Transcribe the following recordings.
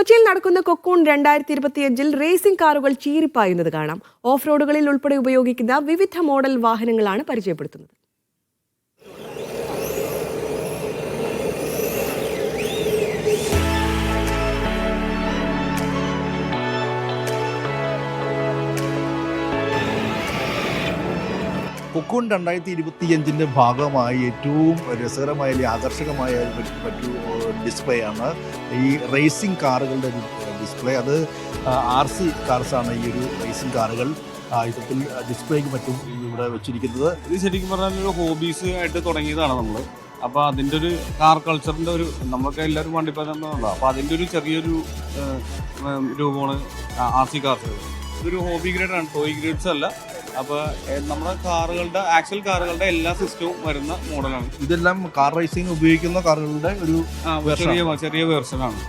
കൊച്ചിയിൽ നടക്കുന്ന കൊക്കൂൺ രണ്ടായിരത്തി ഇരുപത്തിയഞ്ചിൽ റേസിംഗ് കാറുകൾ ചീറിപ്പായുന്നത് കാണാം. ഓഫ് റോഡുകളിൽ ഉൾപ്പെടെ ഉപയോഗിക്കുന്ന വിവിധ മോഡൽ വാഹനങ്ങളാണ് പരിചയപ്പെടുത്തുന്നത്. കൊക്കൂൺ രണ്ടായിരത്തി ഇരുപത്തിയഞ്ചിന്റെ ഭാഗമായി ഏറ്റവും രസകരമായ ആകർഷകമായ മറ്റു ഡിസ്പ്ലേ ആണ് ഈ റേസിംഗ് കാറുകളുടെ ഡിസ്പ്ലേ അത് ആർ സി കാർസാണ് ഈ ഒരു റേസിംഗ് കാറുകൾ ആ, ഇത്തരത്തിൽ ഡിസ്പ്ലേക്ക് മറ്റും ഇവിടെ വെച്ചിരിക്കുന്നത്. ഇത് ശരിക്കും പറഞ്ഞാൽ ഒരു ഹോബീസ് ആയിട്ട് തുടങ്ങിയതാണ് നമ്മൾ അപ്പോൾ അതിന്റെ ഒരു കാർ കൾച്ചറിന്റെ ഒരു നമ്മൾക്ക് എല്ലാവരും വണ്ടിപ്പാകുന്നുണ്ടോ അപ്പോൾ അതിന്റെ ഒരു ചെറിയൊരു രൂപമാണ് ആർ സി കാർസ് ഇതൊരു ഹോബി ഗ്രേഡാണ് ടോയ് ഗ്രേഡ്സ് അല്ല. അപ്പോൾ നമ്മുടെ കാറുകളുടെ ആക്ച്വൽ കാറുകളുടെ എല്ലാ സിസ്റ്റവും വരുന്ന മോഡലാണ്. ഇതെല്ലാം കാർ റേസിംഗ് ഉപയോഗിക്കുന്ന കാറുകളുടെ ഒരു ചെറിയ ചെറിയ വേർഷനാണ്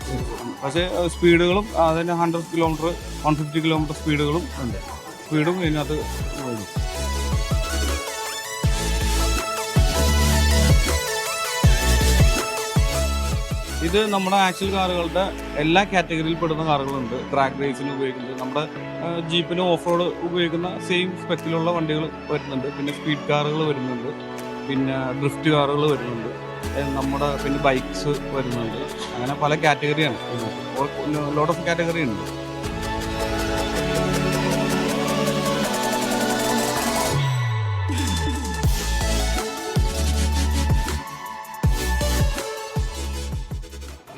പക്ഷേ സ്പീഡുകളും അതിന് hundred kilometre one fifty kilometre സ്പീഡുകളും ഉണ്ട്. സ്പീഡും ഇതിനകത്ത് വരും. ഇത് നമ്മുടെ ആക്ച്വൽ കാറുകളുടെ എല്ലാ കാറ്റഗറിയിൽ പെടുന്ന കാറുകളുണ്ട്. ട്രാക്ക് റേസിന് ഉപയോഗിക്കുന്നത്. നമ്മുടെ ജീപ്പിന് ഓഫ് റോഡ് ഉപയോഗിക്കുന്ന സെയിം സ്പെക്കിലുള്ള വണ്ടികൾ വരുന്നുണ്ട്. പിന്നെ സ്പീഡ് കാറുകൾ വരുന്നുണ്ട്. പിന്നെ ഡ്രിഫ്റ്റ് കാറുകൾ വരുന്നുണ്ട്. നമ്മുടെ പിന്നെ ബൈക്സ് വരുന്നുണ്ട്. അങ്ങനെ പല കാറ്റഗറിയാണ് ലോട്ട് ഓഫ് കാറ്റഗറി ഉണ്ട്.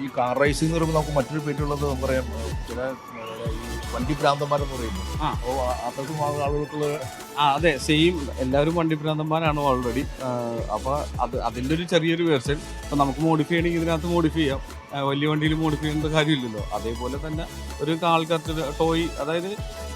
ഈ കാർ റേസിംഗ് എന്ന് പറയുമ്പോൾ നമുക്ക് മറ്റൊരു പേരുള്ളത് പറയാം ചില ഈ വണ്ടി ഭ്രാന്തന്മാരെന്ന് പറയുമ്പോൾ ആ. അപ്പോൾ അത്രക്കും ആളുകൾക്കുള്ള ആ അതെ സെയിം എല്ലാവരും വണ്ടി ഭ്രാന്തന്മാരാണ് ഓൾറെഡി അപ്പോൾ അത് അതിന്റെ ഒരു ചെറിയൊരു വേർഷൻ. ഇപ്പം നമുക്ക് മോഡിഫൈ ചെയ്യണമെങ്കിൽ ഇതിനകത്ത് മോഡിഫൈ ചെയ്യാം. വലിയ വണ്ടിയിൽ മോഡിഫൈ ചെയ്യേണ്ട കാര്യമില്ലല്ലോ. അതേപോലെ തന്നെ ഒരു ആൾക്കാർക്ക് ടോയ് അതായത്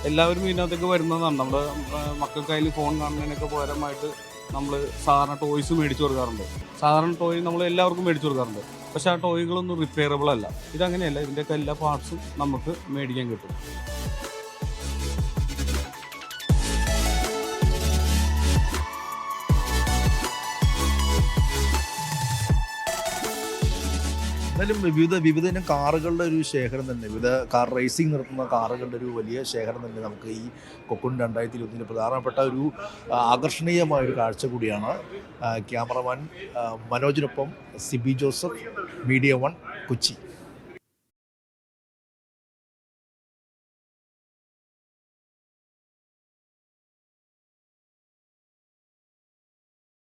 എല്ലാവരും ഇതിനകത്തേക്ക് വരുന്നതാണ്. നമ്മുടെ മക്കൾക്കായി മക്കൾക്കായാലും ഫോൺ കാണുന്നതിനൊക്കെ പകരമായിട്ട് നമ്മൾ സാധാരണ ടോയ്സ് മേടിച്ചു കൊടുക്കാറുണ്ട്. സാധാരണ ടോയ് നമ്മൾ എല്ലാവർക്കും മേടിച്ചു കൊടുക്കാറുണ്ട്. പക്ഷേ ആ ടോയ്കളൊന്നും റിപ്പയറബിൾ അല്ല. ഇതങ്ങനെയല്ല ഇതിന്റെയൊക്കെ എല്ലാ പാർട്സും നമുക്ക് മേടിക്കാൻ കിട്ടും. എന്നാലും വിവിധ വിവിധ കാറുകളുടെ ഒരു ശേഖരം തന്നെ. വിവിധ കാർ റേസിംഗ് നടത്തുന്ന കാറുകളുടെ ഒരു വലിയ ശേഖരം തന്നെ നമുക്ക് ഈ കൊക്കുൺ രണ്ടായിരത്തി ഇരുപത്തിന്റെ പ്രധാനപ്പെട്ട ഒരു ആകർഷണീയമായ ഒരു കാഴ്ച കൂടിയാണ്. ക്യാമറമാൻ മനോജിനൊപ്പം സിബി ജോസഫ് മീഡിയ വൺ കൊച്ചി.